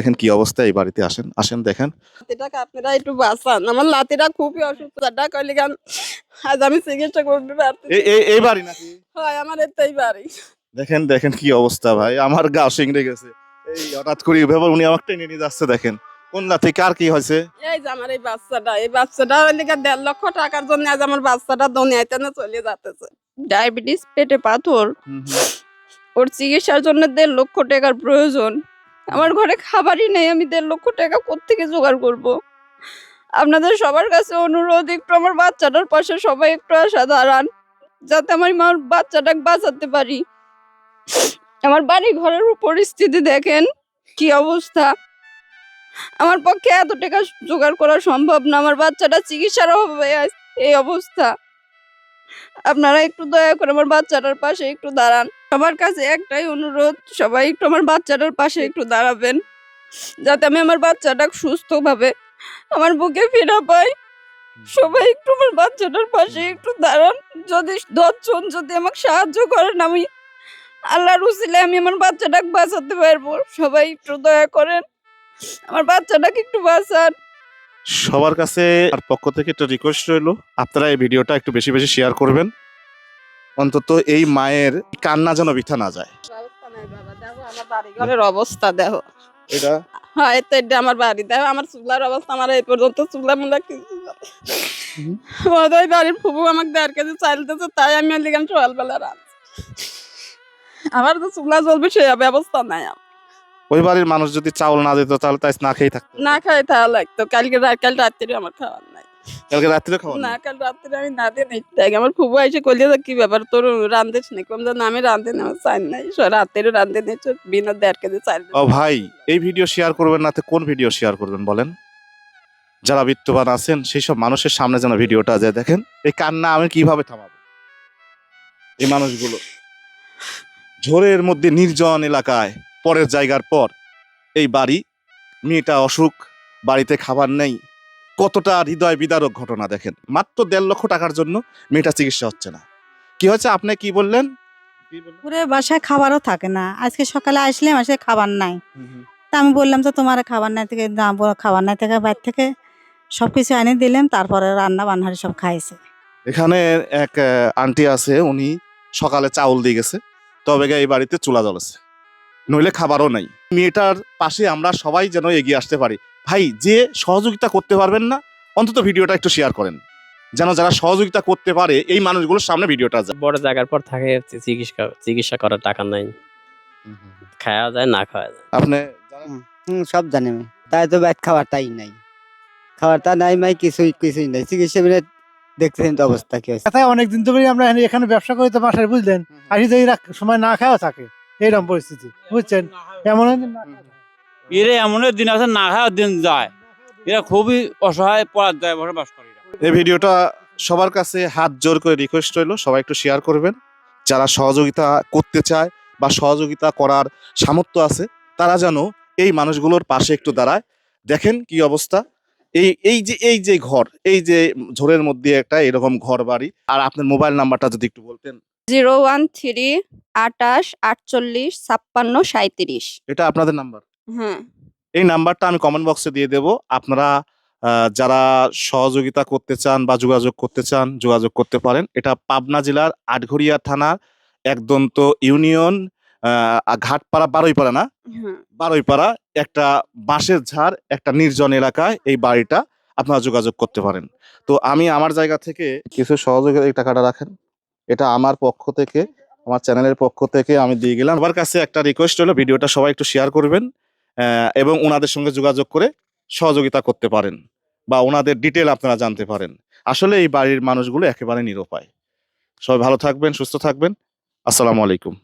দেখেন কি অবস্থা এই বাড়িতে আসেন আসেন দেখেন। লাতিটাকে আপনারা একটু বাঁচান। আমার লাতিটা খুবই অসুস্থ। কইলে গান আজ আমি চিকিৎসা করতে এই এই- এই বাড়ি নাকি? হয় আমার এতেই বাড়ি। দেখেন দেখেন কি অবস্থা ভাই। আমার গা শিংড়ে গেছে। এই হঠাৎ করে এভাবে উনি আমাকে টেনে নিয়ে যাচ্ছে দেখেন। কোন লাথি কার কি হয়েছে? এই যে আমার এই বাচ্চাটা। এই বাচ্চাটা হইলে গিয়ে দেড় লক্ষ টাকার জন্য আজ আমার বাচ্চাটা দুনিয়াতে না চলে যাচ্ছে ডায়াবেটিস পেটে পাথর। ওর চিকিৎসার জন্য দেড় লক্ষ টাকার প্রয়োজন। আমার ঘরে খাবারই নেই, আমি দেড় লক্ষ টাকা কোত্থেকে জোগাড় করব? আপনাদের সবার কাছে অনুরোধ, একটু আমার বাচ্চাটার পাশে সবাই একটু আসা দাঁড়ান, যাতে আমার মার বাচ্চাটাকে বাঁচাতে পারি। আমার বাড়ি ঘরের পরিস্থিতি দেখেন, কি অবস্থা? আমার পক্ষে এত টাকা জোগাড় করা সম্ভব না, আমার বাচ্চাটা চিকিৎসার অভাবে এই অবস্থা। আপনারা একটু দয়া করে আমার বাচ্চাটার পাশে একটু দাঁড়ান। সবার কাছে একটাই অনুরোধ, সবাই একটু আমার বাচ্চাটার পাশে একটু দাঁড়াবেন, যাতে আমি আমার বাচ্চাটা সুস্থভাবে আমার বুকে ফিরে পাই। সবাই একটু আমার বাচ্চাটার পাশে একটু দাঁড়ান। যদি দশজন যদি আমাকে সাহায্য করেন, আমি আল্লাহর উসিলে আমি আমার বাচ্চাটাকে বাঁচাতে পারব। সবাই একটু দয়া করেন, আমার বাচ্চাটাকে একটু বাঁচান। সবার কাছে আর পক্ষ থেকে একটা রিকোয়েস্ট রইল। আপনারা এই ভিডিওটা একটু বেশি বেশি শেয়ার করবেন। অন্তত এই মায়ের কান্না যেন বৃথা না যায়। ঘরের অবস্থা দেখো। এটা? হ্যাঁ এটা আমার বাড়ি দেখো আমার চুলার অবস্থা আমার এই পর্যন্ত চুলা মুলা কিছু ওই বাড়ির ফুবু আমাকে দেড় কেজি চাল দিতেছে তাই আমি সকালবেলা রাত আমার তো চুলা জ্বলবে সে ব্যবস্থা নাই আমার। ওই বাড়ির মানুষ যদি চাউল না দিত তাহলে তাই না খেয়ে থাকতো। না খাই তাহলে লাগতো। কালকে কাল রাত্রে আমার খাওয়ার নাই। কালকে রাত্রে খাওয়া না কাল রাত্রে আমি না দিয়ে নেই। দেখ আমার ফুবু এসে কইলে কি ব্যাপার তোর রান্ধেছ নাকি কম না আমি রান্ধে না চাই নাই। রাত্রে রান্ধে নেই বিনা দেড় কেজি চাল ও ভাই এই ভিডিও শেয়ার করবেন না তো কোন ভিডিও শেয়ার করবেন বলেন? যারা বিত্তবান আছেন সেই সব মানুষের সামনে যেন ভিডিওটা যায় দেখেন। এই কান্না আমি কীভাবে থামাবো? এই মানুষগুলো। ঝোরের মধ্যে নির্জন এলাকায় পরের জায়গার পর। এই বাড়ি মেয়েটা অসুখ বাড়িতে খাবার নেই। কতটা হৃদয় বিদারক ঘটনা দেখেন। মাত্র দেড় লক্ষ টাকার জন্য মেয়েটা চিকিৎসা হচ্ছে না। কি হচ্ছে আপনি কি বললেন? পুরে বাসায় খাবারও থাকে না। আজকে সকালে আসলাম আসে খাবার নাই। তা আমি বললাম যে তোমার খাবার নাই থেকে না খাবার নাই থেকে বাইর থেকে সব কিছু এনে দিলাম তারপরে রান্না বান্নারে সব খাইছে। এখানে এক আন্টি আছে উনি সকালে চাউল দিয়ে গেছে। তবে এই বাড়িতে চুলা জ্বলেছে। নইলে খাবারও নাই। মেয়েটার পাশে আমরা সবাই যেন এগিয়ে আসতে পারি। ভাই যে সহযোগিতা করতে পারবেন না অন্তত ভিডিওটা একটু শেয়ার করেন। যেন যারা সহযোগিতা করতে পারে এই মানুষগুলোর সামনে ভিডিওটা যায়। বড় জায়গার পর থাকে চিকিৎসা চিকিৎসা করার টাকা নাই। খাওয়া যায় না খাওয়া যায়। আপনি হুম সব জানি আমি। তাই তো ব্যাট খাবার তাই নাই। খাবারটা নাই মাই কিছুই কিছুই নাই। চিকিৎসা মিলে দেখতেছেন তো অবস্থা কি হয়েছে কথায় অনেকদিন ধরে আমরা এখানে- ব্যবসা করি তো মাসের বুঝলেন? আসি তো সময় না খাওয়া থাকে। এইরকম পরিস্থিতি বুঝছেন? এমন। এরা এমন দিন আছে না খাওয়ার দিন যায়। এরা খুবই অসহায় পরাজয় বসবাস করে এই ভিডিওটা সবার কাছে হাত জোর করে রিকোয়েস্ট রইল সবাই একটু শেয়ার করবেন। যারা সহযোগিতা করতে চায় বা সহযোগিতা করার সামর্থ্য আছে তারা যেন এই মানুষগুলোর পাশে একটু দাঁড়ায়। দেখেন কি অবস্থা। এই এই যে এই যে ঘর এই যে ঝোরের মধ্যে একটা এরকম ঘর বাড়ি আর আপনার মোবাইল নাম্বারটা যদি একটু বলতেন। জিরো ওয়ান থ্রি আটাশ আটচল্লিশ ছাপ্পান্ন সাঁত্রিশ এটা আপনাদের নাম্বার। হ্যাঁ। এই নাম্বারটা আমি কমেন্ট বক্সে দিয়ে দেব। আপনারা যারা সহযোগিতা করতে চান বা যোগাযোগ করতে চান যোগাযোগ করতে পারেন। এটা পাবনা জেলার আটঘরিয়া থানার একদন্ত ইউনিয়ন ঘাটপাড়া বারোইপাড়া না? হ্যাঁ। বারোইপাড়া একটা বাঁশের ঝাড় একটা নির্জন এলাকায় এই বাড়িটা আপনারা যোগাযোগ করতে পারেন। তো আমি আমার জায়গা থেকে কিছু সহযোগিতা এই টাকাটা রাখেন। এটা আমার পক্ষ থেকে, আমার চ্যানেলের পক্ষ থেকে আমি দিয়ে গেলাম। আমার কাছে একটা রিকোয়েস্ট হলো ভিডিওটা সবাই একটু শেয়ার করবেন এবং ওনাদের সঙ্গে যোগাযোগ করে সহযোগিতা করতে পারেন, বা ওনাদের ডিটেল আপনারা জানতে পারেন। আসলে এই বাড়ির মানুষগুলো একেবারে নিরুপায়। সবাই ভালো থাকবেন, সুস্থ থাকবেন। আসসালামু আলাইকুম।